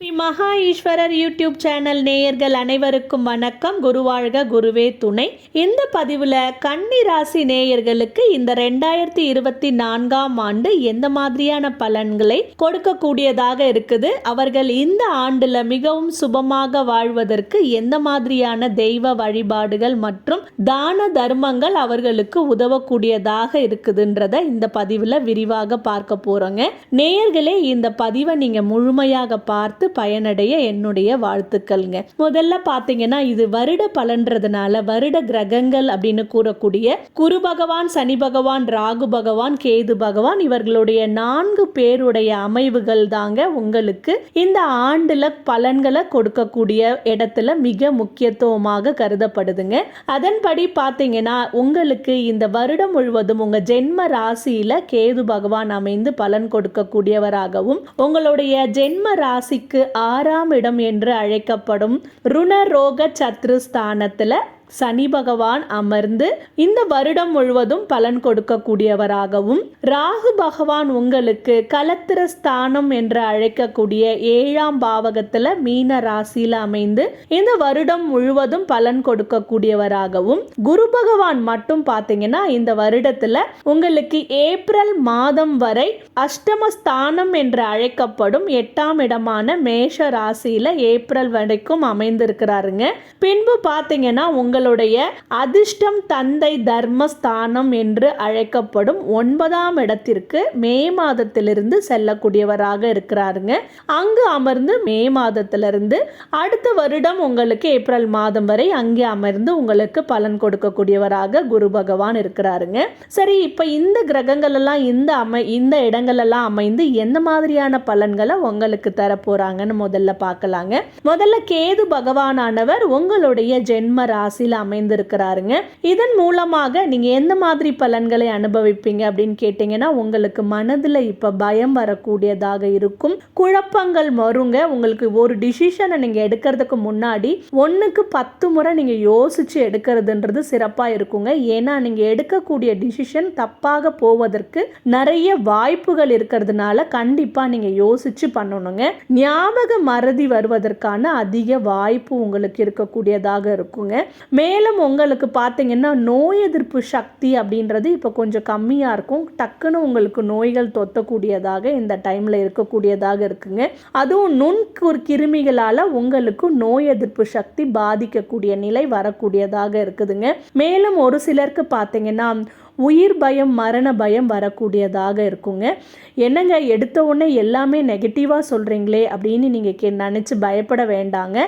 ஸ்ரீ மகா Eswarar YouTube channel நேயர்கள் அனைவருக்கும் வணக்கம். குருவாழ்க குருவே துணை. இந்த பதிவில் கன்னி ராசி நேயர்களுக்கு இந்த ரெண்டாயிரத்தி இருபத்தி நான்காம் ஆண்டு எந்த மாதிரியான பலன்களை கொடுக்கக்கூடியதாக இருக்குது? அவர்கள் இந்த ஆண்டில் மிகவும் சுபமாக வாழ்வதற்கு எந்த மாதிரியான தெய்வ வழிபாடுகள் மற்றும் தான தர்மங்கள் அவர்களுக்கு உதவக்கூடியதாக இருக்குதுன்றத இந்த பதிவில் விரிவாக பார்க்க போகிறோங்க நேயர்களே இந்த பதிவை நீங்கள் முழுமையாக பார்த்து பயனடைய என்னுடைய வாழ்த்துக்கள்ங்க. முதல்ல பார்த்தீங்கன்னா இது வருட பலன்றதுனால வருட கிரகங்கள் அப்படின்னு கூறக்கூடிய குரு பகவான் சனி பகவான் ராகு பகவான் கேது பகவான் இவர்களுடைய நான்கு பேருடைய அமைவுகள் தாங்க உங்களுக்கு இந்த ஆண்டுல பலன்களை கொடுக்கக்கூடிய இடத்துல மிக முக்கியத்துவமாக கருதப்படுதுங்க. அதன்படி பார்த்தீங்கன்னா உங்களுக்கு இந்த வருடம் முழுவதும் உங்க ஜென்ம ராசியில கேது பகவான் அமைந்து பலன் கொடுக்கக்கூடியவராகவும் உங்களுடைய ஜென்ம ராசிக்கு ஆறாம் இடம் என்று அழைக்கப்படும் ருணரோக சத்ருஸ்தானத்தில் சனி பகவான் அமர்ந்து இந்த வருடம் முழுவதும் பலன் கொடுக்கக்கூடியவராகவும் ராகு பகவான் உங்களுக்கு கலத்திர ஸ்தானம் என்று அழைக்கக்கூடிய ஏழாம் பாவகத்துல மீன ராசியில் அமைந்து இந்த வருடம் முழுவதும் பலன் கொடுக்கக்கூடியவராகவும் குரு பகவான் மட்டும் பார்த்தீங்கன்னா இந்த வருடத்துல உங்களுக்கு ஏப்ரல் மாதம் வரை அஷ்டமஸ்தானம் என்று அழைக்கப்படும் எட்டாம் இடமான மேஷ ராசியில ஏப்ரல் வரைக்கும் அமைந்திருக்கிறாருங்க. பின்பு பார்த்தீங்கன்னா உங்க உங்களுடைய அதிர்ஷ்டம் தந்தை தர்மஸ்தானம் என்று அழைக்கப்படும் ஒன்பதாம் இடத்திற்கு மே மாதத்திலிருந்து செல்லக்கூடியவராக இருக்கிறாருங்க. அங்கு அமர்ந்து மே மாதத்திலிருந்து அடுத்த வருடம் உங்களுக்கு ஏப்ரல் மாதம் வரை அங்கே அமர்ந்து உங்களுக்கு பலன் கொடுக்கக்கூடியவராக குரு பகவான் இருக்கிறாருங்க. சரி இப்போ இந்த கிரகங்கள் எல்லாம் இந்த அமை இந்த இடங்கள் எல்லாம் அமைந்து எந்த மாதிரியான பலன்களை உங்களுக்கு தர போறாங்கன்னு முதல்ல பார்க்கலாங்க. முதல்ல கேது பகவானானவர் உங்களுடைய ஜென்ம ராசி ராசியில் அமைந்திருக்கிறாருங்க. இதன் மூலமாக நீங்க எந்த மாதிரி பலன்களை அனுபவிப்பீங்க அப்படின்னு கேட்டிங்கன்னா உங்களுக்கு மனதில் இப்போ பயம் வரக்கூடியதாக இருக்கும். குழப்பங்கள் வருங்க. உங்களுக்கு ஒரு டிசிஷனை நீங்கள் எடுக்கிறதுக்கு முன்னாடி ஒன்றுக்கு பத்து முறை நீங்கள் யோசித்து எடுக்கிறதுன்றது சிறப்பாக இருக்குங்க. ஏன்னா நீங்கள் எடுக்கக்கூடிய டிசிஷன் தப்பாக போவதற்கு நிறைய வாய்ப்புகள் இருக்கிறதுனால கண்டிப்பாக நீங்கள் யோசித்து பண்ணணுங்க. ஞாபக மறதி வருவதற்கான அதிக வாய்ப்பு உங்களுக்கு இருக்கக்கூடியதாக இருக்குங்க. மேலும் உங்களுக்கு பார்த்தீங்கன்னா நோய் எதிர்ப்பு சக்தி அப்படின்றது இப்போ கொஞ்சம் கம்மியாக இருக்கும். டக்குன்னு உங்களுக்கு நோய்கள் தொத்தக்கூடியதாக இந்த டைமில் இருக்கக்கூடியதாக இருக்குங்க. அதுவும் நுண் கிருமிகளால் உங்களுக்கு நோய் எதிர்ப்பு சக்தி பாதிக்கக்கூடிய நிலை வரக்கூடியதாக இருக்குதுங்க. மேலும் ஒரு சிலருக்கு பார்த்தீங்கன்னா உயிர் பயம் மரண பயம் வரக்கூடியதாக இருக்குங்க. என்னங்க எடுத்த உடனே எல்லாமே நெகட்டிவாக சொல்கிறீங்களே அப்படின்னு நீங்கள் கே நினச்சி பயப்பட வேண்டாங்க.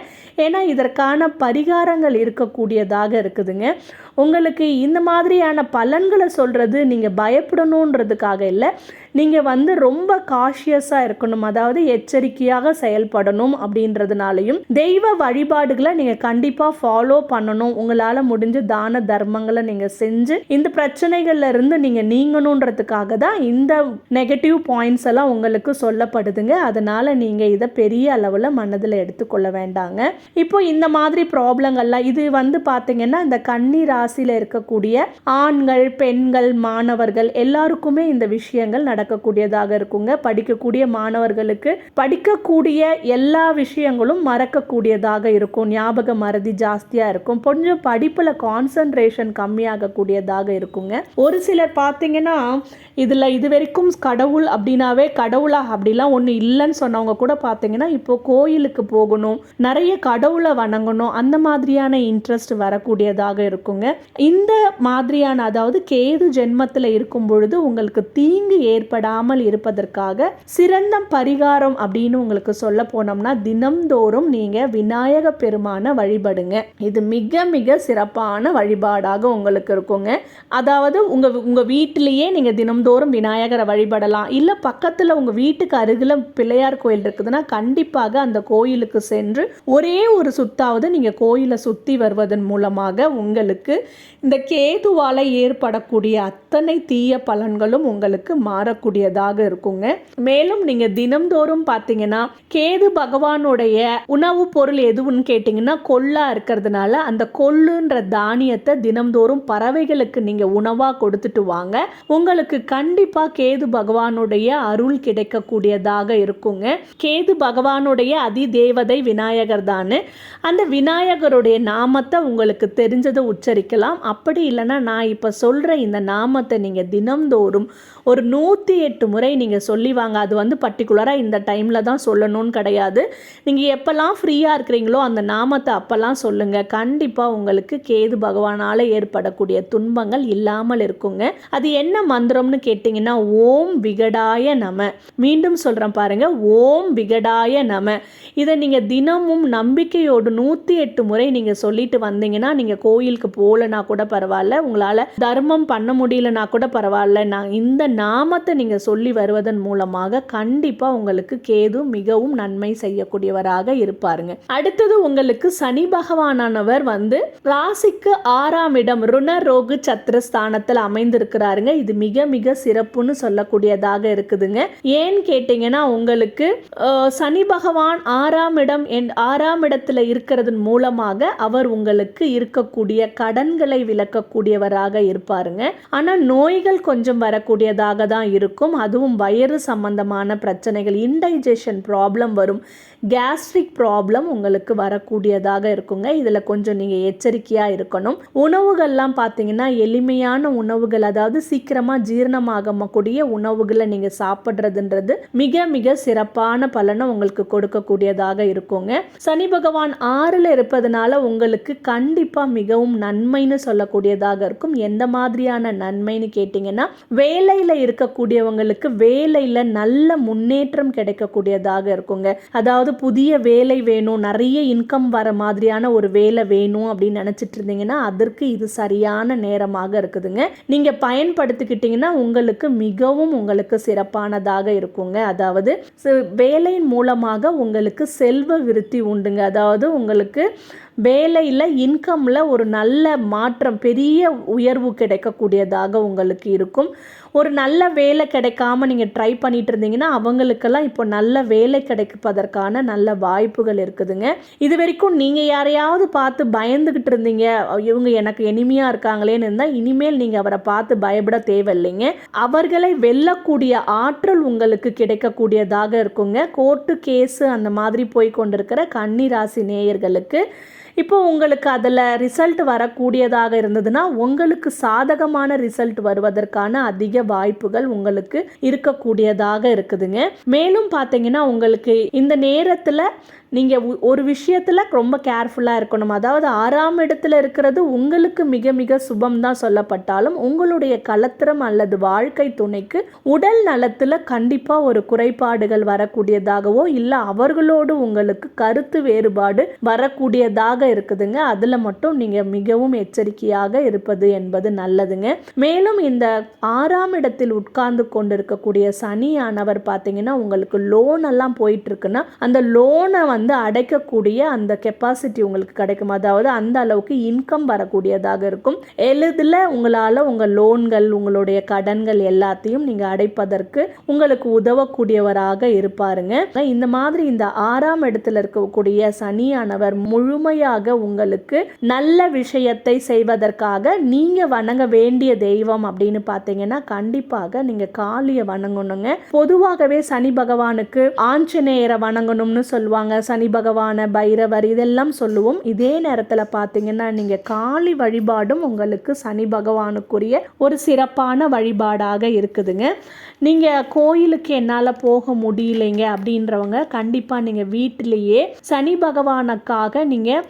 ஏன்னா இதற்கான பரிகாரங்கள் இருக்கக்கூடியதாக இருக்குதுங்க. உங்களுக்கு இந்த மாதிரியான பலன்களை சொல்கிறது நீங்கள் பயப்படணுன்றதுக்காக இல்லை. நீங்கள் வந்து ரொம்ப காஷியஸாக இருக்கணும். அதாவது எச்சரிக்கையாக செயல்படணும் அப்படின்றதுனாலையும் தெய்வ வழிபாடுகளை நீங்கள் கண்டிப்பாக ஃபாலோ பண்ணணும். உங்களால் முடிஞ்ச தான தர்மங்களை நீங்கள் செஞ்சு இந்த பிரச்சனைகள்ல இருந்து நீங்கள் நீங்கணுன்றதுக்காக தான் இந்த நெகட்டிவ் பாயிண்ட்ஸ் எல்லாம் உங்களுக்கு சொல்லப்படுதுங்க. அதனால் நீங்கள் இதை பெரிய அளவில் மனதில் எடுத்துக்கொள்ள வேண்டாங்க. இப்போ இந்த மாதிரி ப்ராப்ளங்கள்லாம் இது வந்து பார்த்தீங்கன்னா இந்த கன்னி ராசியில் இருக்கக்கூடிய ஆண்கள் பெண்கள் மாணவர்கள் எல்லாருக்குமே இந்த விஷயங்கள் நடக்கும் நடக்கக்கூடியதாக இருக்குங்க. படிக்கக்கூடிய மாணவர்களுக்கு படிக்கக்கூடிய எல்லா விஷயங்களும் மறக்கக்கூடியதாக இருக்கும். ஞாபக மறதி ஜாஸ்தியாக இருக்கும். கொஞ்சம் படிப்பில் கான்சன்ட்ரேஷன் கம்மியாகக்கூடியதாக இருக்குங்க. ஒரு சிலர் பார்த்தீங்கன்னா இதில் இது வரைக்கும் கடவுள் அப்படின்னாவே கடவுளா அப்படிலாம் ஒன்று இல்லைன்னு சொன்னவங்க கூட பார்த்தீங்கன்னா இப்போ கோயிலுக்கு போகணும் நிறைய கடவுளை வணங்கணும் அந்த மாதிரியான இன்ட்ரெஸ்ட் வரக்கூடியதாக இருக்குங்க. இந்த மாதிரியான அதாவது கேது ஜென்மத்தில் இருக்கும் பொழுது உங்களுக்கு தீங்கு ஏற்படாமல் இருப்பதற்காக சிறந்த பரிகாரம் அப்படின்னு உங்களுக்கு சொல்ல போனோம்னா தினம்தோறும் நீங்கள் விநாயக பெருமான வழிபடுங்க. இது மிக மிக சிறப்பான வழிபாடாக உங்களுக்கு இருக்குங்க. அதாவது உங்கள் உங்கள் வீட்டிலேயே நீங்கள் தினம்தோறும் விநாயகரை வழிபடலாம். இல்லை பக்கத்தில் உங்கள் வீட்டுக்கு அருகில் பிள்ளையார் கோயில் இருக்குதுன்னா கண்டிப்பாக அந்த கோயிலுக்கு சென்று ஒரே ஒரு சுத்தாவது நீங்கள் கோயிலை சுற்றி வருவதன் மூலமாக உங்களுக்கு இந்த கேதுவால் ஏற்படக்கூடிய அத்தனை தீய பலன்களும் உங்களுக்கு ஏற்படக்கூடியதாக இருக்குங்க. மேலும் நீங்க தினம்தோறும் பார்த்தீங்கன்னா கேது பகவானுடைய உணவு பொருள் எதுவுன்னு கேட்டிங்கன்னா கொல்லா இருக்கிறதுனால அந்த கொள்ளுன்ற தானியத்தை தினம்தோறும் பறவைகளுக்கு நீங்க உணவா கொடுத்துட்டு வாங்க. உங்களுக்கு கண்டிப்பா கேது பகவானுடைய அருள் கிடைக்கக்கூடியதாக இருக்குங்க. கேது பகவானுடைய அதி தேவதை விநாயகர் தானு. அந்த விநாயகருடைய நாமத்தை உங்களுக்கு தெரிஞ்சதை உச்சரிக்கலாம். அப்படி இல்லைன்னா நான் இப்போ சொல்கிற இந்த நாமத்தை நீங்கள் தினம்தோறும் ஒரு நூற்றி நூற்றி எட்டு முறை நீங்கள் சொல்லி வாங்க. அது வந்து பர்டிகுலராக இந்த டைமில் தான் சொல்லணும்னு கிடையாது. நீங்கள் எப்போல்லாம் ஃப்ரீயாக இருக்கிறீங்களோ அந்த நாமத்தை அப்போல்லாம் சொல்லுங்கள் கண்டிப்பாக உங்களுக்கு கேது பகவானால் ஏற்படக்கூடிய துன்பங்கள் இல்லாமல் இருக்குங்க. அது என்ன மந்திரம்னு கேட்டிங்கன்னா ஓம் விகடாய நம. மீண்டும் சொல்கிறேன் பாருங்கள் ஓம் விகடாய நம. இதை நீங்கள் தினமும் நம்பிக்கையோடு நூற்றி எட்டு முறை நீங்கள் சொல்லிட்டு வந்தீங்கன்னா நீங்கள் கோயிலுக்கு போகலனா கூட பரவாயில்ல. உங்களால் தர்மம் பண்ண முடியலனா கூட பரவாயில்ல. நான் இந்த நாமத்தை நீங்கள் சொல்லி வருவதன் மூலமாக கண்டிப்பாக உங்களுக்கு கேது மிகவும் நன்மை செய்யக்கூடியவராக இருப்பாருங்க. அடுத்தது உங்களுக்கு சனி பகவானானவர் வந்து ராசிக்கு ஆறாம் இடம் ருண ரோகு சத்திர ஸ்தானத்தில் அமைந்திருக்கிறாருங்க. இது மிக மிக சிறப்புன்னு சொல்லக்கூடியதாக இருக்குதுங்க. ஏன்னு கேட்டிங்கன்னா உங்களுக்கு சனி பகவான் ஆறாம் இடம் என் ஆறாம் இடத்துல இருக்கிறதன் மூலமாக அவர் உங்களுக்கு இருக்கக்கூடிய கடன்களை விளக்கக்கூடியவராக இருப்பாருங்க. ஆனால் நோய்கள் கொஞ்சம் வரக்கூடியதாக தான் இருக்கும் இருக்கும். அதுவும் வயிறு சம்பந்தமான பிரச்சனைகள் இன்டைஜஷன் ப்ராப்ளம் வரும். கேஸ்ட்ரிக் ப்ராப்ளம் உங்களுக்கு வரக்கூடியதாக இருக்குங்க. இதில் கொஞ்சம் நீங்கள் எச்சரிக்கையாக இருக்கணும். உணவுகள்லாம் பார்த்தீங்கன்னா எளிமையான உணவுகள் அதாவது சீக்கிரமாக ஜீரணமாகக்கூடிய உணவுகளை நீங்கள் சாப்பிட்றதுன்றது மிக மிக சிறப்பான பலனை உங்களுக்கு கொடுக்கக்கூடியதாக இருக்குங்க. சனி பகவான் ஆறில் இருப்பதனால உங்களுக்கு கண்டிப்பாக மிகவும் நன்மைன்னு சொல்லக்கூடியதாக இருக்கும். எந்த மாதிரியான நன்மைன்னு கேட்டிங்கன்னா வேலையில் இருக்கக்கூடியவங்களுக்கு வேலையில் நல்ல முன்னேற்றம் கிடைக்கக்கூடியதாக இருக்குங்க. அதாவது புதிய வேலை வேணும் நிறைய இன்கம் வர மாதிரியான ஒரு வேலை வேணும் அப்படின்னு நினச்சிட்டு இருந்தீங்கன்னா அதற்கு இது சரியான நேரமாக இருக்குதுங்க. நீங்கள் பயன்படுத்திக்கிட்டிங்கன்னா உங்களுக்கு மிகவும் உங்களுக்கு சிறப்பானதாக இருக்குங்க. அதாவது வேலையின் மூலமாக உங்களுக்கு செல்வ விருத்தி உண்டுங்க. அதாவது உங்களுக்கு வேலையில் இன்கமில் ஒரு நல்ல மாற்றம் பெரிய உயர்வு கிடைக்கக்கூடியதாக உங்களுக்கு இருக்கும். ஒரு நல்ல வேலை கிடைக்காம நீங்கள் ட்ரை பண்ணிட்டு இருந்தீங்கன்னா அவங்களுக்கெல்லாம் இப்போ நல்ல வேலை கிடைப்பதற்கான நல்ல வாய்ப்புகள் இருக்குதுங்க. இது வரைக்கும் நீங்கள் யாரையாவது பார்த்து பயந்துக்கிட்டு இருந்தீங்க இவங்க எனக்கு இனிமையாக இருக்காங்களேன்னு இருந்தால் இனிமேல் நீங்கள் அவரை பார்த்து பயப்பட தேவையில்லைங்க. அவர்களை வெல்லக்கூடிய ஆற்றல் உங்களுக்கு கிடைக்கக்கூடியதாக இருக்குங்க. கோர்ட்டு கேஸு அந்த மாதிரி போய் கொண்டிருக்கிற கன்னி ராசி நேயர்களுக்கு இப்போ உங்களுக்கு அதில் ரிசல்ட் வரக்கூடியதாக இருந்ததுன்னா உங்களுக்கு சாதகமான ரிசல்ட் வருவதற்கான அதிக வாய்ப்புகள் உங்களுக்கு இருக்கக்கூடியதாக இருக்குதுங்க. மேலும் பார்த்தீங்கன்னா உங்களுக்கு இந்த நேரத்தில் நீங்கள் ஒரு விஷயத்தில் ரொம்ப கேர்ஃபுல்லாக இருக்கணும். அதாவது ஆறாம் இடத்துல இருக்கிறது உங்களுக்கு மிக மிக சுபம் தான் சொல்லப்பட்டாலும் உங்களுடைய கலத்திரம் அல்லது வாழ்க்கை துணைக்கு உடல் நலத்தில் கண்டிப்பாக ஒரு குறைபாடுகள் வரக்கூடியதாகவோ இல்லை அவர்களோடு உங்களுக்கு கருத்து வேறுபாடு வரக்கூடியதாக இருக்குதுங்க. அதில் மட்டும் நீங்கள் மிகவும் எச்சரிக்கையாக இருப்பது என்பது நல்லதுங்க. மேலும் இந்த ஆறாம் இடத்தில் உட்கார்ந்து கொண்டிருக்கக்கூடிய சனியானவர் பார்த்தீங்கன்னா உங்களுக்கு லோன் எல்லாம் போயிட்டு இருக்குன்னா அந்த லோனை வந்து அடைக்கக்கூடிய அந்த கெப்பாசிட்டி உங்களுக்கு கிடைக்கும். அதாவது அந்த அளவுக்கு இன்கம் வரக்கூடியதாக இருக்கும். எளிதில் உங்களால் உங்கள் லோன்கள் உங்களுடைய கடன்கள் எல்லாத்தையும் நீங்கள் அடைப்பதற்கு உங்களுக்கு உதவக்கூடியவராக இருப்பாருங்க. இந்த மாதிரி இந்த ஆறாம் இடத்துல இருக்கக்கூடிய சனியானவர் முழுமையாக உங்களுக்கு நல்ல விஷயத்தை செய்வதற்காக நீங்கள் வணங்க வேண்டிய தெய்வம் அப்படின்னு பார்த்தீங்கன்னா கண்டிப்பாக நீங்கள் காளியை வணங்கணுங்க. பொதுவாகவே சனி பகவானுக்கு ஆஞ்சநேயரை வணங்கணும்னு சொல்லுவாங்க. சனி பகவான பைரவர் இதெல்லாம் சொல்லுவோம். இதே நேரத்தில் பார்த்தீங்கன்னா நீங்கள் காளி வழிபாடும் உங்களுக்கு சனி பகவானுக்குரிய ஒரு சிறப்பான வழிபாடாக இருக்குதுங்க. நீங்கள் கோயிலுக்கு என்னால் போக முடியலைங்க அப்படின்றவங்க கண்டிப்பாக நீங்கள் வீட்டிலேயே சனி பகவானுக்காக நீங்கள்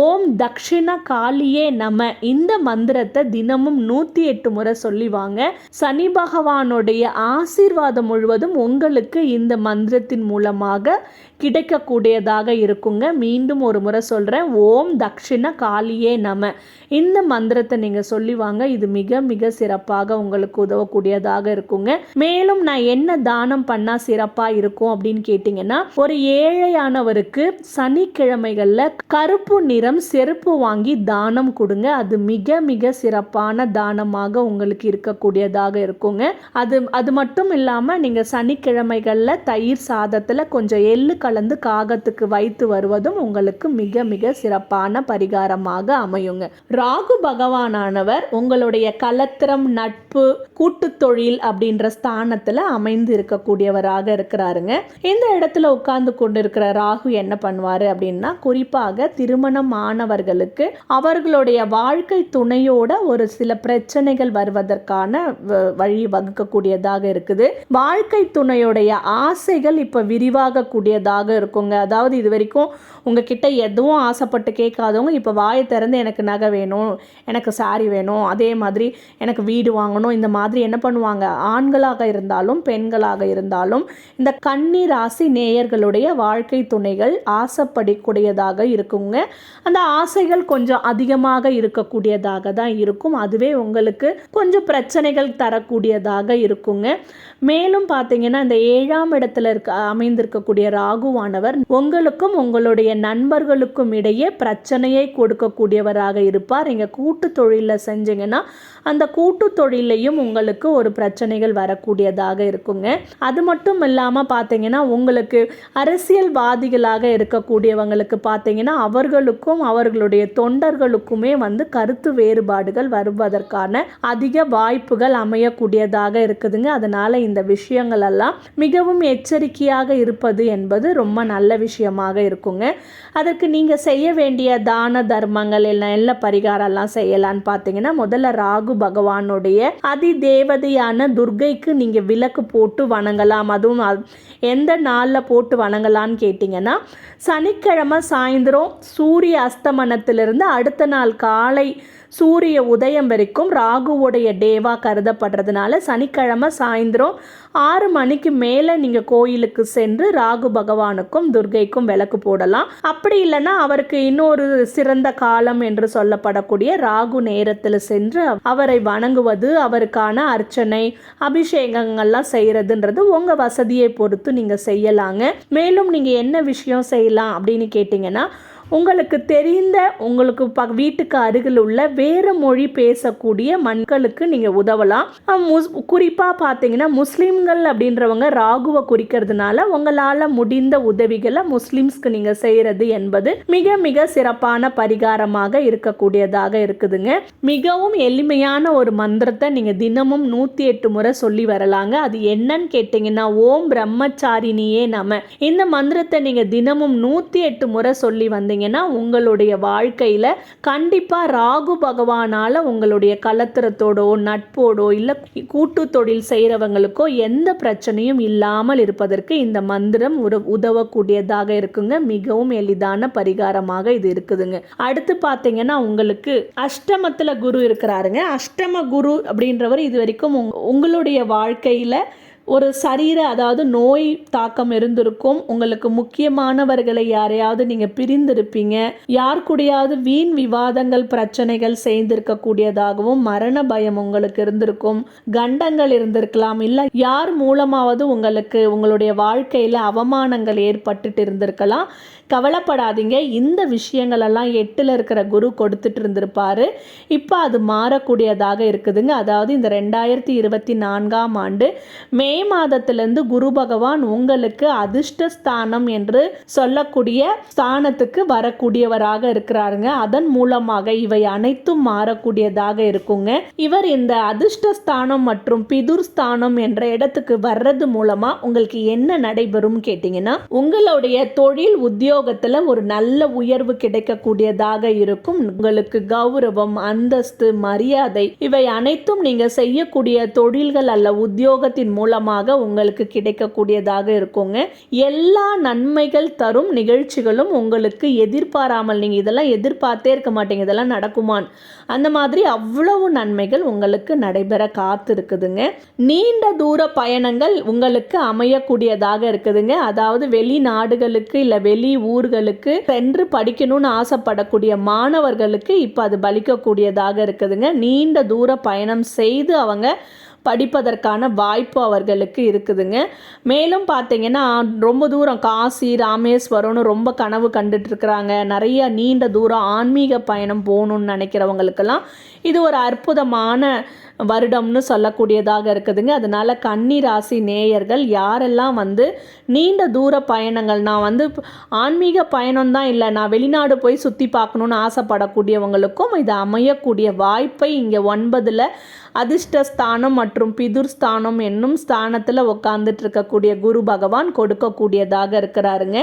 ஓம் தக்ஷிண காளியே நம இந்த மந்திரத்தை தினமும் நூற்றி எட்டு முறை சொல்லி வாங்க. சனி பகவானுடைய ஆசீர்வாதம் முழுவதும் உங்களுக்கு இந்த மந்திரத்தின் மூலமாக கிடைக்கக்கூடியதாக இருக்குங்க. மீண்டும் ஒரு முறை சொல்கிறேன் ஓம் தக்ஷிண காளியே நம. இந்த மந்திரத்தை நீங்கள் சொல்லி வாங்க. இது மிக மிக சிறப்பாக உங்களுக்கு உதவக்கூடியதாக இருக்குங்க. மேலும் நான் என்ன தானம் பண்ணால் சிறப்பாக இருக்கும் அப்படின்னு கேட்டிங்கன்னா ஒரு ஏழையானவருக்கு சனிக்கிழமைகளில் கருப்பு நிறம் செருப்பு வாங்கி தானம் கொடுங்க. அது மிக மிக சிறப்பான தானமாக உங்களுக்கு இருக்கக்கூடியதாக இருக்குங்க. அது அது மட்டும் இல்லாமல் நீங்கள் சனிக்கிழமைகளில் தயிர் சாதத்தில் கொஞ்சம் எள்ளு கலந்து காகத்துக்கு வைத்து வருவதும் உங்களுக்கு மிக மிக சிறப்பான பரிகாரமாக அமையுங்க. ராகு பகவானானவர் உங்களுடைய கலத்திரம் நட்பு கூட்டு தொழில் அப்படின்ற ஸ்தானத்தில் அமைந்து இருக்கக்கூடியவராக இருக்கிறாருங்க. இந்த இடத்துல உட்கார்ந்து கொண்டு இருக்கிற ராகு என்ன பண்ணுவார் அப்படின்னா குறிப்பாக திருமணம் ஆனவர்களுக்கு அவர்களுடைய வாழ்க்கை துணையோட ஒரு சில பிரச்சனைகள் வருவதற்கான வ- வழி வகுக்கக்கூடியதாக இருக்குது. வாழ்க்கை துணையுடைய ஆசைகள் இப்போ விரிவாகக்கூடியதாக இருக்குங்க. அதாவது இது வரைக்கும் உங்ககிட்ட எதுவும் ஆசைப்பட்டு கேட்காதவங்க இப்போ வாயை திறந்து எனக்கு நகை வேணும் எனக்கு சாரி வேணும் அதே மாதிரி எனக்கு வீடு வாங்கணும் இந்த மாதிரி என்ன பண்ணுவாங்க? ஆண்களாக இருந்தாலும் பெண்களாக இருந்தாலும் இந்த கன்னி ராசி நேயர்களுடைய வாழ்க்கை துணைகள் ஆசைப்படக்கூடியதாக இருக்குங்க. அந்த ஆசைகள் கொஞ்சம் அதிகமாக இருக்கக்கூடியதாக தான் இருக்கும். அதுவே உங்களுக்கு கொஞ்சம் பிரச்சனைகள் தரக்கூடியதாக இருக்குங்க. மேலும் பார்த்தீங்கன்னா இந்த ஏழாம் இடத்துல இருக்க அமைந்திருக்கக்கூடிய ராகுவானவர் உங்களுக்கும் உங்களுடைய நண்பர்களுக்கும் இடையே பிரச்சனையை கொடுக்கக்கூடியவராக இருப்பார். இங்கே கூட்டு தொழிலில் செஞ்சீங்கன்னா அந்த கூட்டு தொழிலையும் உங்களுக்கு ஒரு பிரச்சனைகள் வரக்கூடியதாக இருக்குங்க. அது மட்டும் இல்லாமல் பார்த்தீங்கன்னா உங்களுக்கு அரசியல்வாதிகளாக இருக்கக்கூடியவங்களுக்கு பார்த்தீங்கன்னா அவர்களுக்கும் அவர்களுடைய தொண்டர்களுக்குமே வந்து கருத்து வேறுபாடுகள் வருவதற்கான அதிக வாய்ப்புகள் அமையக்கூடியதாக இருக்குதுங்க. அதனால் இந்த விஷயங்கள் எல்லாம் மிகவும் எச்சரிக்கையாக இருப்பது என்பது ரொம்ப நல்ல விஷயமாக இருக்குங்க. அதற்கு நீங்கள் செய்ய வேண்டிய தான தர்மங்கள் எல்லாம் எல்லா பரிகாரம்லாம் செய்யலான்னு பார்த்தீங்கன்னா முதல்ல ராகு பகவானுடைய அதி தேவதையான துர்கைக்கு நீங்கள் விளக்கு போட்டு வணங்கலாம். அதுவும் எந்த நாளில் போட்டு வணங்கலான்னு கேட்டிங்கன்னா சனிக்கிழமை சாயந்தரம் சூரிய அஸ்தமனத்திலிருந்து அடுத்த நாள் காலை சூரிய உதயம் வரைக்கும் ராகுவுடைய டேவாக கருதப்படுறதுனால சனிக்கிழமை சாயந்தரம் ஆறு மணிக்கு மேலே நீங்கள் கோயிலுக்கு சென்று ராகு பகவானுக்கும் துர்கைக்கும் விளக்கு போடலாம். அப்படி இல்லைன்னா அவருக்கு இன்னொரு சிறந்த காலம் என்று சொல்லப்படக்கூடிய ராகு நேரத்தில் சென்று அவரை வணங்குவது அவருக்கான அர்ச்சனை அபிஷேகங்கள்லாம் செய்கிறதுன்றது உங்கள் வசதியை பொறுத்து நீங்கள் செய்யலாங்க. மேலும் நீங்கள் என்ன விஷயம் செய்யலாம் அப்படின்னு கேட்டிங்கன்னா உங்களுக்கு தெரிந்த உங்களுக்கு ப வீட்டுக்கு அருகில் உள்ள வேறு மொழி பேசக்கூடிய மக்களுக்கு நீங்கள் உதவலாம். முஸ் குறிப்பாக பார்த்தீங்கன்னா முஸ்லீம்கள் அப்படின்றவங்க ராகுவை குறிக்கிறதுனால உங்களால் முடிந்த உதவிகளை முஸ்லீம்ஸ்க்கு நீங்கள் செய்கிறது என்பது மிக மிக சிறப்பான பரிகாரமாக இருக்கக்கூடியதாக இருக்குதுங்க. மிகவும் எளிமையான ஒரு மந்திரத்தை நீங்கள் தினமும் நூற்றி எட்டு முறை சொல்லி வரலாங்க. அது என்னன்னு கேட்டிங்கன்னா ஓம் பிரம்மச்சாரிணியே நம. இந்த மந்திரத்தை நீங்கள் தினமும் நூற்றி எட்டு முறை சொல்லி வந்தீங்கன்னா உங்களுடைய வாழ்க்கையில் கண்டிப்பாக ராகு பகவானால் உங்களுடைய கலத்திரத்தோடோ நட்போடோ இல்லை கூட்டு தொழில் செய்கிறவங்களுக்கோ எந்த பிரச்சனையும் இல்லாமல் இருப்பதற்கு இந்த மந்திரம் ஒரு உதவக்கூடியதாக இருக்குங்க. மிகவும் எளிதான பரிகாரமாக இது இருக்குதுங்க. அடுத்து பார்த்தீங்கன்னா உங்களுக்கு அஷ்டமத்தில் குரு இருக்கிறாருங்க. அஷ்டம குரு அப்படின்றவர் இது வரைக்கும் உங்களுடைய வாழ்க்கையில் ஒரு சரீர அதாவது நோய் தாக்கம் இருந்திருக்கும். உங்களுக்கு முக்கியமானவர்களை யாரையாவது நீங்கள் பிரிந்திருப்பீங்க. யார் கூடயாவது வீண் விவாதங்கள் பிரச்சனைகள் செய்திருக்கக்கூடியதாகவும் மரண பயம் உங்களுக்கு இருந்திருக்கும். கண்டங்கள் இருந்திருக்கலாம். இல்லை யார் மூலமாவது உங்களுக்கு உங்களுடைய வாழ்க்கையில் அவமானங்கள் ஏற்பட்டுட்டு இருந்திருக்கலாம் கவலைப்படாதீங்க. இந்த விஷயங்களெல்லாம் எட்டில் இருக்கிற குரு கொடுத்துட்டு இருந்திருப்பார் இப்போ அது மாறக்கூடியதாக இருக்குதுங்க. அதாவது இந்த ரெண்டாயிரத்தி இருபத்தி நான்காம் ஆண்டு மே மே மாதத்திலிருந்து குரு பகவான் உங்களுக்கு அதிர்ஷ்டஸ்தானம் என்று சொல்லக்கூடிய ஸ்தானத்துக்கு வரக்கூடியவராக இருக்கிறாருங்க. அதன் மூலமாக இவை அனைத்தும் மாறக்கூடியதாக இருக்குங்க. இவர் இந்த அதிர்ஷ்டஸ்தானம் மற்றும் பிதுர் ஸ்தானம் என்ற இடத்துக்கு வர்றது மூலமா உங்களுக்கு என்ன நடைபெறும் கேட்டீங்கன்னா உங்களுடைய தொழில் உத்தியோகத்துல ஒரு நல்ல உயர்வு கிடைக்கக்கூடியதாக இருக்கும். உங்களுக்கு கௌரவம் அந்தஸ்து மரியாதை இவை அனைத்தும் நீங்க செய்யக்கூடிய தொழில்கள் அல்ல உத்தியோகத்தின் மூலமாக உங்களுக்கு கிடைக்கக்கூடியதாக இருக்குங்க. எல்லா நன்மைகள் தரும் நிகழ்ச்சிகளும் உங்களுக்கு எதிர்பாராமல் நீங்கள் இதெல்லாம் எதிர்பார்த்தே இருக்க மாட்டீங்க இதெல்லாம் நடக்குமான் அந்த மாதிரி அவ்வளவு நன்மைகள் உங்களுக்கு நடைபெற காத்திருக்குதுங்க. நீண்ட தூர பயணங்கள் உங்களுக்கு அமையக்கூடியதாக இருக்குதுங்க. அதாவது வெளிநாடுகளுக்கு இல்லை வெளி ஊர்களுக்கு சென்று படிக்கணும்னு ஆசைப்படக்கூடிய மாணவர்களுக்கு இப்போ அது பலிக்கக்கூடியதாக இருக்குதுங்க. நீண்ட தூர பயணம் செய்து அவங்க படிப்பதற்கான வாய்ப்பு அவர்களுக்கு இருக்குதுங்க. மேலும் பார்த்தீங்கன்னா ரொம்ப தூரம் காசி ராமேஸ்வரம்னு ரொம்ப கனவு கண்டுட்டு இருக்கிறாங்க. நிறைய நீண்ட தூரம் ஆன்மீக பயணம் போகணும்னு நினைக்கிறவங்களுக்கெல்லாம் இது ஒரு அற்புதமான வருடம்னு சொல்லக்கூடியதாக இருக்குதுங்க. அதனால் கன்னி ராசி நேயர்கள் யாரெல்லாம் வந்து நீண்ட தூர பயணங்கள் நான் வந்து ஆன்மீக பயணம் தான் இல்லை நான் வெளிநாடு போய் சுற்றி பார்க்கணுன்னு ஆசைப்படக்கூடியவங்களுக்கும் இது அமையக்கூடிய வாய்ப்பை இங்கே ஒன்பதில் அதிர்ஷ்டஸ்தானம் மற்றும் பிதுர் ஸ்தானம் என்னும் ஸ்தானத்தில் உட்காந்துட்டு இருக்கக்கூடிய குரு பகவான் கொடுக்கக்கூடியதாக இருக்கிறாருங்க.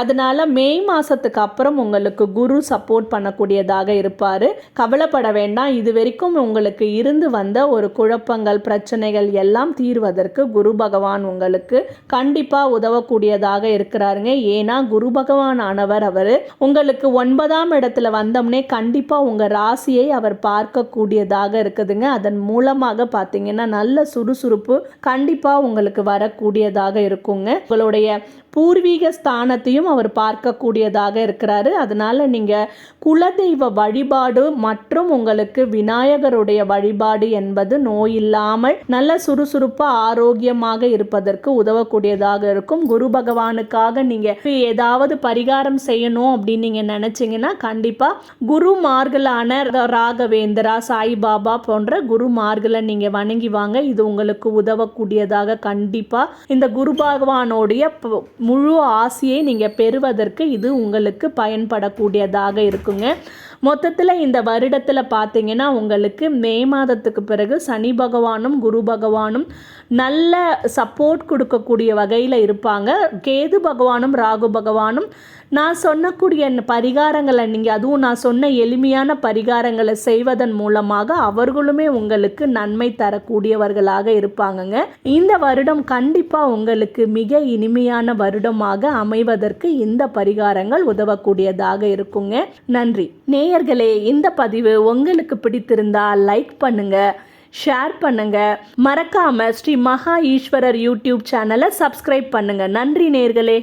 அதனால மே மாதத்துக்கு அப்புறம் உங்களுக்கு குரு சப்போர்ட் பண்ணக்கூடியதாக இருப்பார். கவலைப்பட வேண்டாம். இது வரைக்கும் உங்களுக்கு இருந்து வந்த ஒரு குழப்பங்கள் பிரச்சனைகள் எல்லாம் தீர்வதற்கு குரு பகவான் உங்களுக்கு கண்டிப்பாக உதவக்கூடியதாக இருக்கிறாருங்க. ஏன்னா குரு பகவான் ஆனவர் அவர் உங்களுக்கு ஒன்பதாம் இடத்துல வந்தோம்னே கண்டிப்பாக உங்கள் ராசியை அவர் பார்க்கக்கூடியதாக இருக்குதுங்க. அதன் மூலமாக பார்த்தீங்கன்னா நல்ல சுறுசுறுப்பு கண்டிப்பாக உங்களுக்கு வரக்கூடியதாக இருக்குங்க. உங்களுடைய பூர்வீக ஸ்தானத்தையும் அவர் பார்க்கக்கூடியதாக இருக்கிறாரு. அதனால் நீங்கள் குலதெய்வ வழிபாடு மற்றும் உங்களுக்கு விநாயகருடைய வழிபாடு என்பது நோய் இல்லாமல் நல்ல சுறுசுறுப்பாக ஆரோக்கியமாக இருப்பதற்கு உதவக்கூடியதாக இருக்கும். குரு பகவானுக்காக நீங்கள் ஏதாவது பரிகாரம் செய்யணும் அப்படின்னு நீங்கள் நினச்சிங்கன்னா கண்டிப்பாக குருமார்களான ராகவேந்திரா சாய்பாபா போன்ற குருமார்களை நீங்கள் வணங்கி வாங்க. இது உங்களுக்கு உதவக்கூடியதாக கண்டிப்பாக இந்த குரு பகவானோடைய முழு ஆசையை நீங்கள் பெறுவதற்கு இது உங்களுக்கு பயன்படக்கூடியதாக இருக்குங்க. மொத்தத்தில் இந்த வருடத்தில் பார்த்தீங்கன்னா உங்களுக்கு மே மாதத்துக்கு பிறகு சனி பகவானும் குரு பகவானும் நல்ல சப்போர்ட் கொடுக்கக்கூடிய வகையில் இருப்பாங்க. கேது பகவானும் ராகு பகவானும். நான் சொன்னக்கூடிய பரிகாரங்களை நீங்கள் அதுவும் நான் சொன்ன எளிமையான பரிகாரங்களை செய்வதன் மூலமாக அவர்களுமே உங்களுக்கு நன்மை தரக்கூடியவர்களாக இருப்பாங்கங்க. இந்த வருடம் கண்டிப்பாக உங்களுக்கு மிக இனிமையான வருடமாக அமைவதற்கு இந்த பரிகாரங்கள் உதவக்கூடியதாக இருக்குங்க. நன்றி. நேயர்களே இந்த பதிவு உங்களுக்கு பிடித்திருந்தால் லைக் பண்ணுங்க ஷேர் பண்ணுங்க. மறக்காம ஸ்ரீ மகா ஈஸ்வரர் யூடியூப் சேனலை சப்ஸ்கிரைப் பண்ணுங்க. நன்றி நேர்களே